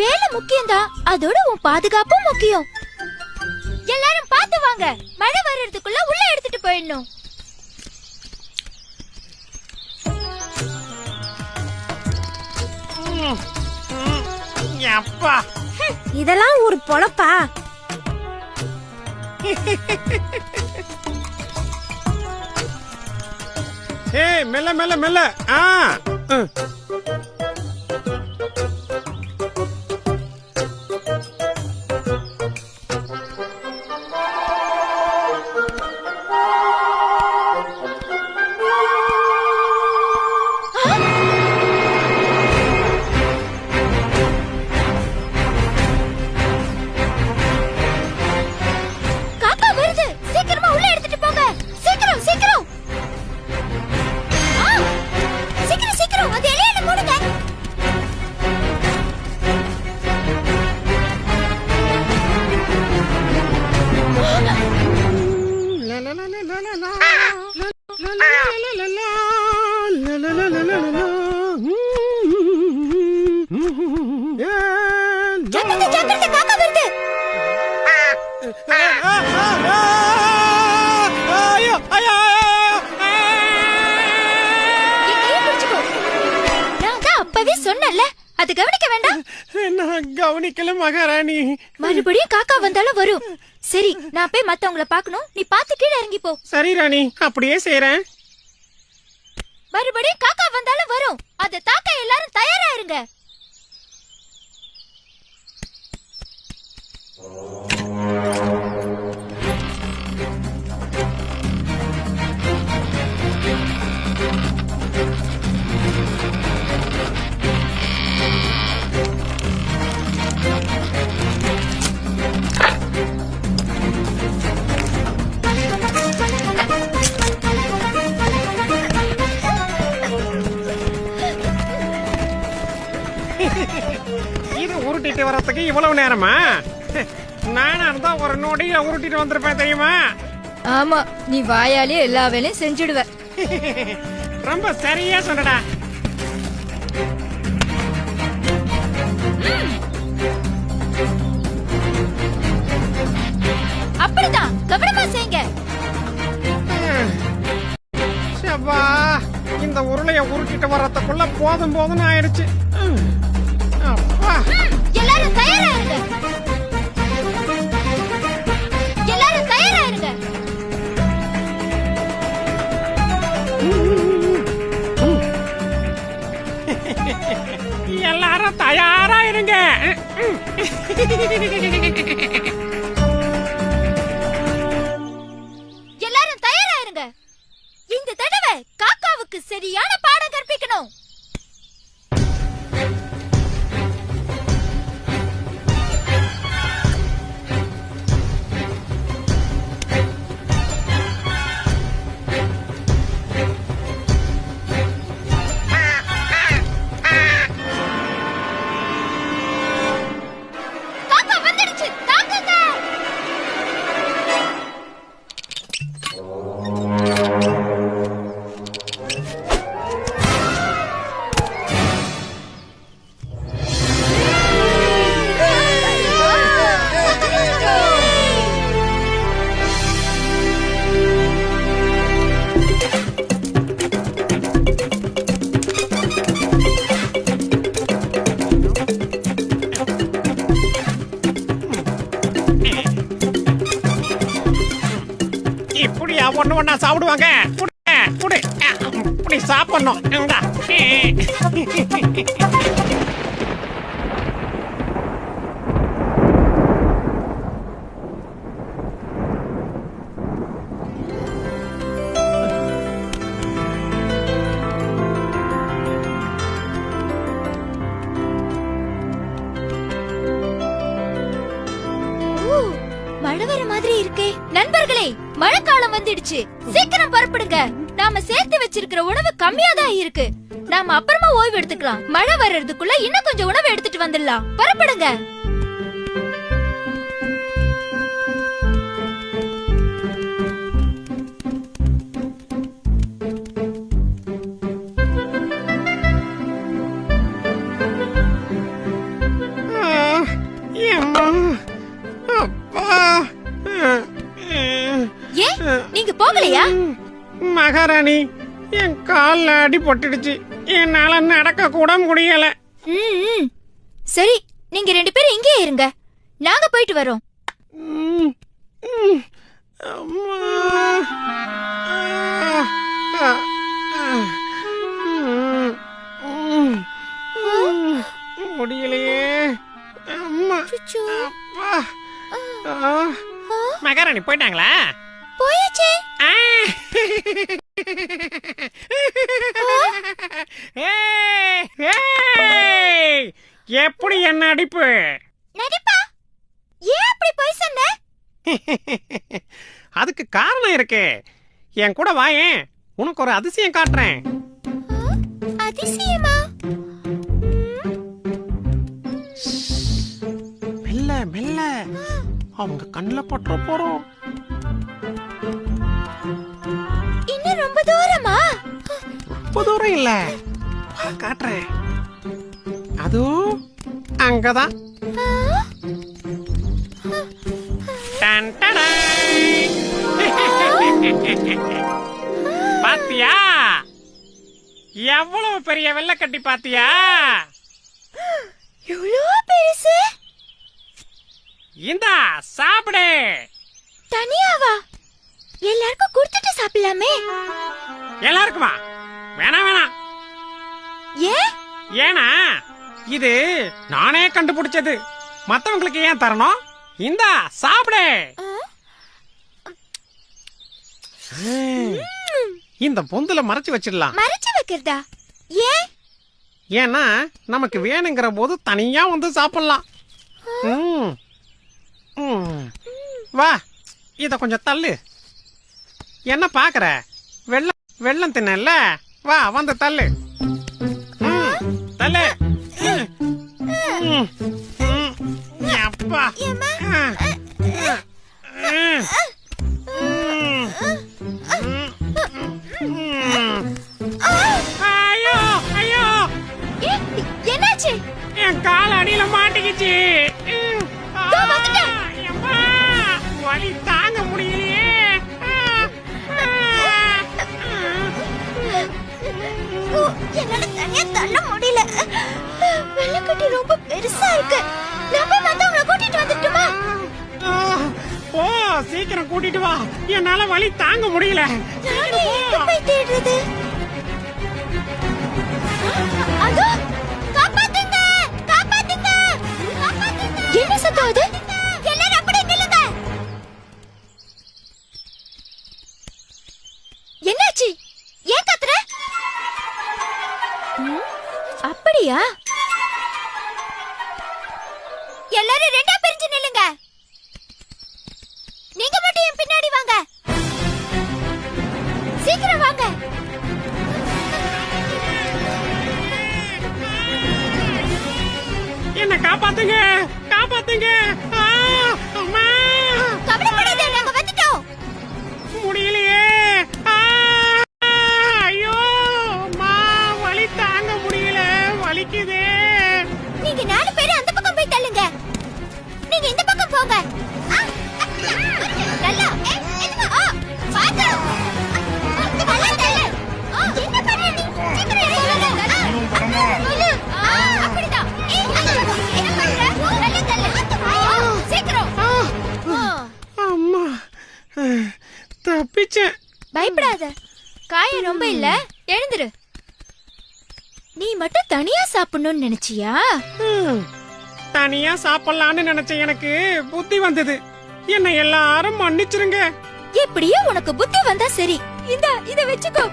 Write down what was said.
வேலை முக்கியம்தான் அதோட உன் பாதுகாப்பும் முக்கியம். எல்லாரும் பார்த்து வாங்க. மழை வர்றதுக்குள்ள உள்ள எடுத்துட்டு போயிடணும். அப்பா இதெல்லாம் ஒரு பொழப்பா? ஏய் மெல்ல மெல்ல மெல்ல. ஆ. அது கவனிக்க வேண்டாம். நான் கவனிக்கல மகாராணி. மறுபடியும் காக்கா வந்தாலும் வரும். சரி நான் போய் மத்தவங்கள பார்க்கணும். நீ பார்த்து கீழே இறங்கி போ. சரி ராணி. அப்படியே செய்றேன். மறுபடியும் காக்கா வந்தாலும் வரும். அத தாக்க எல்லாரும் தயாரா இருங்க இது உருட்டிட்டு வரதுக்கு இவ்வளவு நேரமா? நானா இருந்தா ஒரு நொடியில உருட்டிட்டு வந்திருப்பேன் தெரியுமா? ஆமா நீ வாயாலே எல்லா வேலையும் செஞ்சுடுவ. ரொம்ப சரியா சொன்னடா. அப்படிதான் கவனமா செய்யுங்க. சபா இந்த உருளைய உருட்டிட்டு வர்றதுக்குள்ள போதும் போதும்னு ஆயிடுச்சு. ஒன்று ஒன்றா சாப்பிடுவாங்க. குடு, குடு. இப்படி சாப்பிடணும். மழைக்காலம் வந்துடுச்சு. சீக்கிரம் புறப்படுங்க. நாம சேர்த்து வச்சிருக்கிற உணவு கம்மியா தான் இருக்கு. நாம அப்புறமா ஓய்வு எடுத்துக்கலாம். மழை வர்றதுக்குள்ள இன்னும் கொஞ்சம் உணவு எடுத்துட்டு வந்துடலாம். புறப்படுங்க. மகாராணி என் கால்ல அடிபட்டுடுச்சு என்னால நடக்க கூட முடியல. ம். சரி நீங்க ரெண்டு பேரும் இங்கே இருங்க. நாங்க போயிட்டு வரோம். முடியலையே. அம்மா. மகாராணி போயிட்டாங்களா? போயாச்சே. எப்படி என்ன அடிப்பு நடிப்பா? ஏன் அப்படி போய் சொன்ன? அதுக்கு காரணம் இருக்கு. என் கூட வாயேன் உனக்கு ஒரு அதிசயம் காட்டுறேன். அதிசயமா? மெல்ல மெல்ல. அவங்க கண்ணுல பற்ற போறோம். ரொம்ப தூரம் இல்ல? காட்டுறேன். அதோ அங்கதான். பாத்தியா? எவ்வளவு பெரிய வெள்ளக்கட்டி பாத்தியா? பெருசு? இந்தா சாப்பிடு. தனியாவா? எல்லாருக்கும் கொடுத்துட்டு சாப்பிடலாமே. எல்லாருக்குமா? வேணாம் வேணாம் ஏன் ஏனா இது நானே கண்டுபிடிச்சது. மத்தவங்களுக்கு ஏன் தரணும்? இந்தா சாப்பிடு. இந்த பொந்துல மறைச்சு வச்சிடலாம். மறைச்சு வைக்கிறதா? ஏன்? ஏன்னா நமக்கு வேணுங்கிற போது தனியா வந்து சாப்பிடலாம். வா இத கொஞ்சம் தள்ளு. என்ன பாக்குற? வெள்ளம் வெள்ளம் தின்னல வா வந்து தள்ளு தள்ளு. அப்பா. ஐயோ ஐயோ என்னாச்சு என் கால் அடியில மாட்டிக்கிச்சு என்னால தனியா தள்ள முடியல. வெள்ளக்கட்டி ரொம்ப பெருசா இருக்கு. நம்ம வந்து அவங்கள கூட்டிட்டு வந்துட்டுமா? போ சீக்கிரம் கூட்டிட்டு வா. என்னால வலி தாங்க முடியல. நானே. போய் தேடுறது? அதோ காப்பாத்துங்க காப்பாத்துங்க காப்பாத்துங்க. என்ன சத்தம் அது? அப்படியா? எல்லாரும் ரெண்டா பிரிஞ்சு நில்லுங்க. நீங்க மட்டும் என் பின்னாடி வாங்க. சீக்கிரம் வாங்க. என்ன காப்பாத்துங்க காப்பாத்துங்க. வலிக்குதே நீங்க நாலு பேரும் அந்த பக்கம் போய் தள்ளுங்க நீங்க இந்த பக்கம் போங்க நல்லா பாத்து. நல்லா தள்ளு. என்ன பண்ற நீ? சீக்கிரம் சொல்லு. அப்படிதான். என்ன பண்ற? நல்லா தள்ளு. ஆ, சீக்கிரம். ஆ. அம்மா தப்பிச்சேன் பயப்படாத காயம் ரொம்ப இல்ல எழுந்துரு நீ மட்டும் தனியா சாப்பிடணும்னு நினைச்சியா. தனியா சாப்பிடலான்னு நினைச்ச எனக்கு புத்தி வந்தது. என்னை எல்லாரும் மன்னிச்சிருங்க. எப்படியோ உனக்கு புத்தி வந்தா சரி. இந்தா இத வச்சுக்கோ.